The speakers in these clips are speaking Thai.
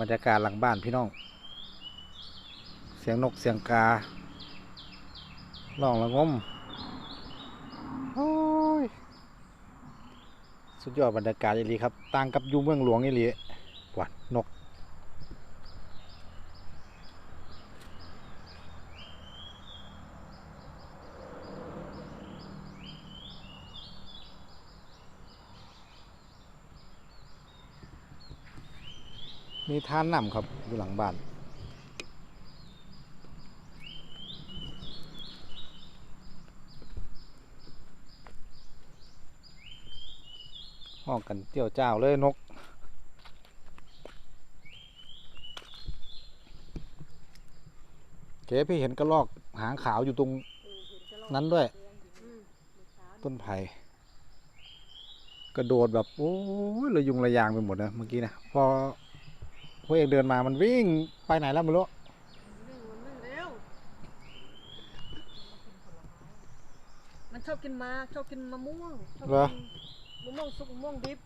บรรยากาศหลังบ้านพี่น้อง เสียงนกเสียงการ้องละงมโอ้ยสุดยอดบรรยากาศอีหลีครับต่างกับยูเมืองหลวงอีหลีกว่านก มีท่านนำครับอยู่หลังบ้าน ห้องกันเตี้ยวเจ้าเลยนกเก๋พี่เห็นกระรอกหางขาวอยู่ตรงนั้นด้วย ต้นไผ่กระโดดแบบ โอ้ยระยุงระยางไปหมดนะเมื่อกี้นะพอ พวกเอกเดินมามันวิ่งไปไหนแล้วไม่รู้มันชอบกินมาชอบกินมะม่วงชอบเหรอกินมะม่วงสุกมะม่วงดิบ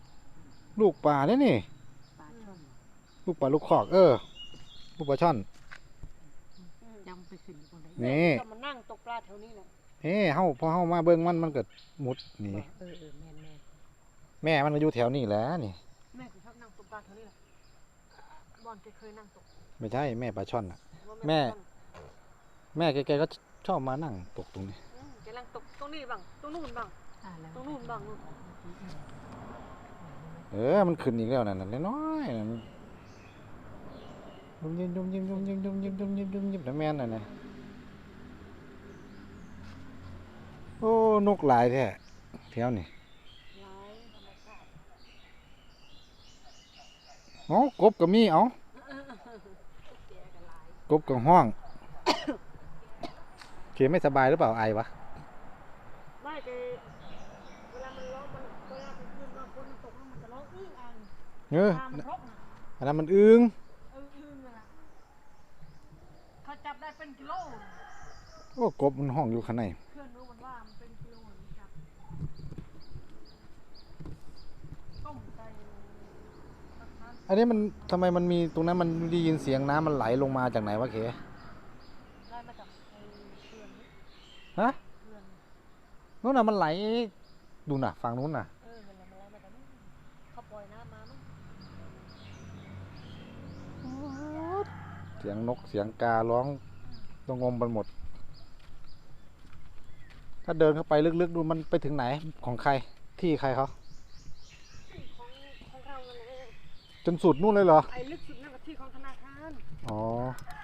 ลูกปลาเนี่ยนี่ ปลาช่อนลูกปลาลูกคอกเออ ลูกปลาช่อน ยังไปขึ้นคนไหนนี่ ชอบมานั่งตกปลาแถวนี้แหละเฮ้เฮาพอเฮามาเบิ่งมันมันเกิดมุดหนีเออเออแม่นแม่นแม่มันมาอยู่แถวนี้แหล้วนี่ แม่ก็ชอบนั่งตกปลาแถวนี้แหละบ อลแกเคยนั่งตกไม่ใช่แม่ปลาช่อนอะว่าแม่ชอบแม่แกๆก็ชอบมานั่งตกตรงนี้อืมแกนั่งตกตรงนี้บ้างตรงนู่นบ้างตรงนู่นบ้างนู่นเออมันขึ้นอีกแล้วนั่นน่ะน้อยๆนั่นยุ่มยิ้มยุ่มยิ้มยุ่มยิ้มยุ่มยิ้มยุ่มยิ้มยุ่มยิ้มนะแม่นน่ะนะโอ้นกหลายแท้แถวนี่หลายธรรมชาติเอ้ากบก็มีเอ้าแก ก็หลายกบก็ห้องเคไม่สบายหรือเปล่าไอวะไม่แกเวลามันร้องมันเวลามันคืนมาคนมันตกแล้วมันจะร้องอื้ออังเออตามันรกนะอันนั้นมันอึงเอออื้อนั่นแหละเขาจับได้เป็นกิโลโอ้กบมันห้องอยู่ข้างในเพื่อนรู้มันว่ามันเป็นกิโลเหมือนกันต้มไก่สักนั้น อันนี้มันทำไมมันมีตรงนั้นมันได้ยินเสียงน้ำมันไหลลงมาจากไหนวะเคได้มาจากไอ้เขื่อนนี่ฮะเขื่อนนู้นน่ะมันไหลดูน่ะฝั่งนู้นน่ะ เออมันอะไรมาจากนู้นเขาปล่อยน้ำมามั้งเสียงนกเสียงการ้องต้องงมไปหมด ถ้าเดินเข้าไปลึกๆดูมันไปถึงไหนของใครที่ใครเขา ที่ของของเรานั่นแหละ จนสุดนู่นเลยเหรอ ไอ้ลึกสุดนั่นก็ที่ของธนาคารอ๋อ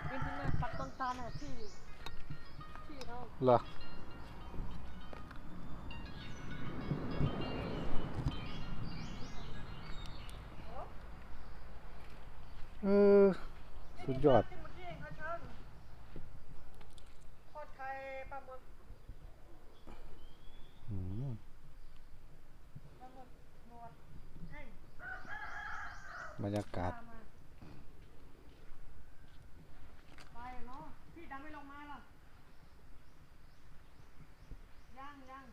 เป็นที่แม่ปักต้นตาลน่ะที่ที่เราเหรอ เออ สุดยอด ที่มันที่เองเขาเชิญทอดไข่ปลาหมึก อืม ปลาหมึกหนวดแห้ง บรรยากาศตามมาไปเนาะพี่ดำไม่ลงมาหรอยังยัง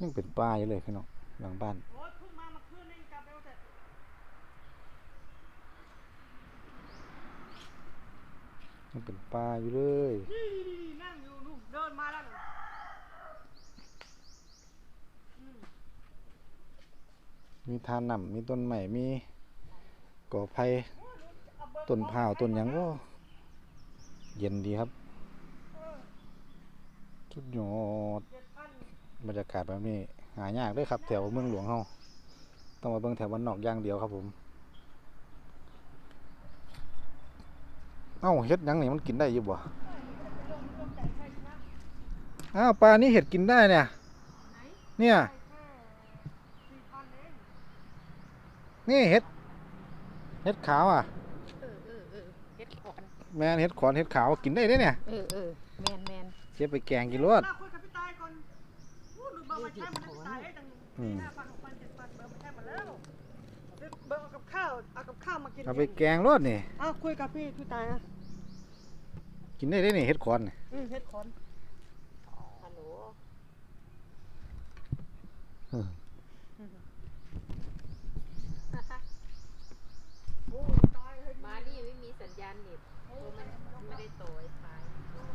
ยังเป็นป้าอยู่เลยพี่น้องหลังบ้านโอ้ยเพิ่งมาเมื่อคืนเองกลับเร็วแต่ยังเป็นป้าอยู่เลยนี่นั่งอยู่นู่นเดินมาแล้วน่ะอืมมีทานน้ำมีต้นใหม่มี ก่อไผ่ต้นพร้าวต้นหยังก็เย็นดีครับสุดยอดบรรยากาศแบบนี้ หายากเลยครับ แถวเมืองหลวงเฮาต้องมาเบิ่งแถวบ้านนอกอย่างเดียวครับผม เอ้าเห็ดยังนี่มันกินได้อยู่บ่อ้าวปลานี่เห็ดกินได้เนี่ย เนี่ย นี่เห็ด เห็ดขาวอะเออเออเออเฮ็ดขอนแม่นเห็ดขอนเห็ดขาวกินได้เด้เนี่ยเออเออแมนแมนเก็บไปแกงกินรสมาคุยกับพี่ตายก่อนพูดดูเบอร์มาใช้มันพี่ตายไอ้ตั้งอืมห้าพันหกพันเจ็ดพันเบอร์มาใช้หมดแล้วเบอร์เอากับข้าวเอากับข้าวมากินเอาไปแกงรสนี่เอาคุยกับพี่พี่ตายอะกินได้เด้นี่เห็ดขอนนี่อืมเฮ็ดขอนฮัลโหล อืม โอ้ตายานเน็ตเพราะมันไม่ได้โตไอ้ฟ้าวไหนไม่รู้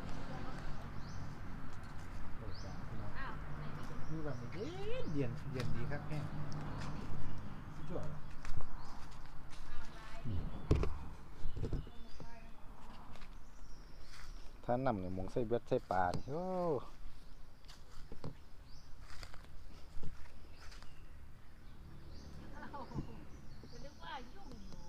มีแบบนี้เย็นเย็นเย็นดีครับแห้งชั่วถ้านำเนี่ยมงใส่เบ็ดใส่ปลานี่โอ้าวก็นึกว่ายุ่งอยู่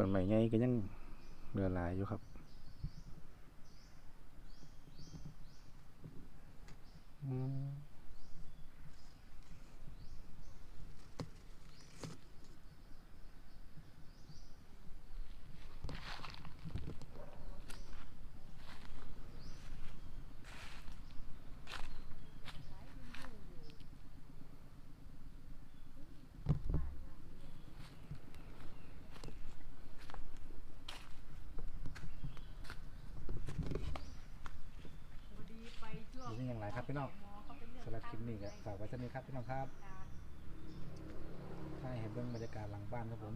ต้นไม้ใหญ่ก็ยังเหลือหลายอยู่ครับอืม พอดีไปช่วง นี่อย่างไรครับ พี่น้องหมอเขาเป็นเรื่องสำหรับคลิปนี้ก็ฝากไว้เท่านี้ครับพี่น้องครับการให้เห็นเบื้องบรรยากาศหลังบ้านครับผม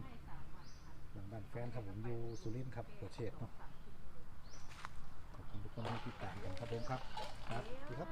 หลังบ้านแฟนครับผมอยู่สุรินทร์ครับหัวเฉดเนาะขอบคุณทุกคนที่ติดตามกันครับผมครับ ครับดีครับ